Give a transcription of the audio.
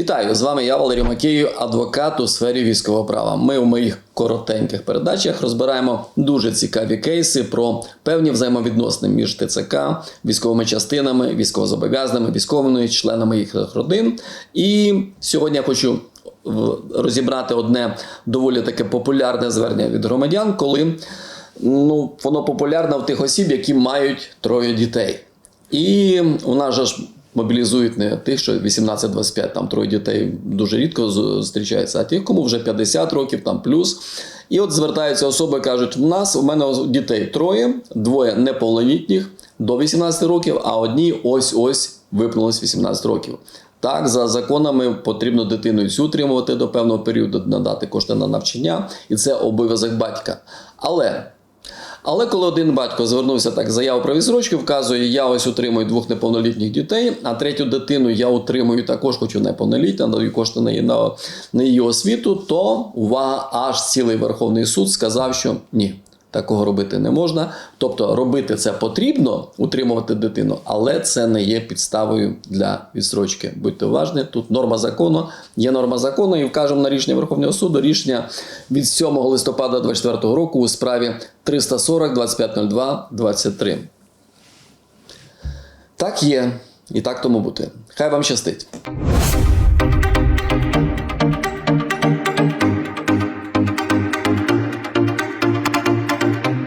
Вітаю з вами я, Валерій Макеєв, адвокат у сфері військового права. Ми у моїх коротеньких передачах розбираємо дуже цікаві кейси про певні взаємовідносини між ТЦК, військовими частинами, військовозобов'язаними, військовими членами їх родин. І сьогодні я хочу розібрати одне доволі таке популярне звернення від громадян, коли ну, воно популярне в тих осіб, які мають троє дітей. І у нас же ж мобілізують не тих, що 18-25, там троє дітей дуже рідко зустрічається, а тих, кому вже 50 років, там плюс. І от звертаються особи кажуть: у нас у мене дітей троє, двоє неповнолітніх до 18 років, а одній ось-ось виповнилось 18 років. Так, за законами потрібно дитину всю утримувати до певного періоду, надати кошти на навчання, і це обов'язок батька. Але але коли один батько звернувся так, заяву про відсрочку, вказує, я ось утримую двох неповнолітніх дітей, а третю дитину я утримую також, хочу неповнолітня, даю кошти на її, на, на її освіту, то увага, аж цілий Верховний суд сказав, що ні. Такого робити не можна. Тобто робити це потрібно, утримувати дитину, але це не є підставою для відстрочки. Будьте уважні, тут норма закону, є норма закону, і вкажемо на рішення Верховного суду. Рішення від 7 листопада 2024 року у справі 340 2502 23. Так є, і так тому бути. Хай вам щастить.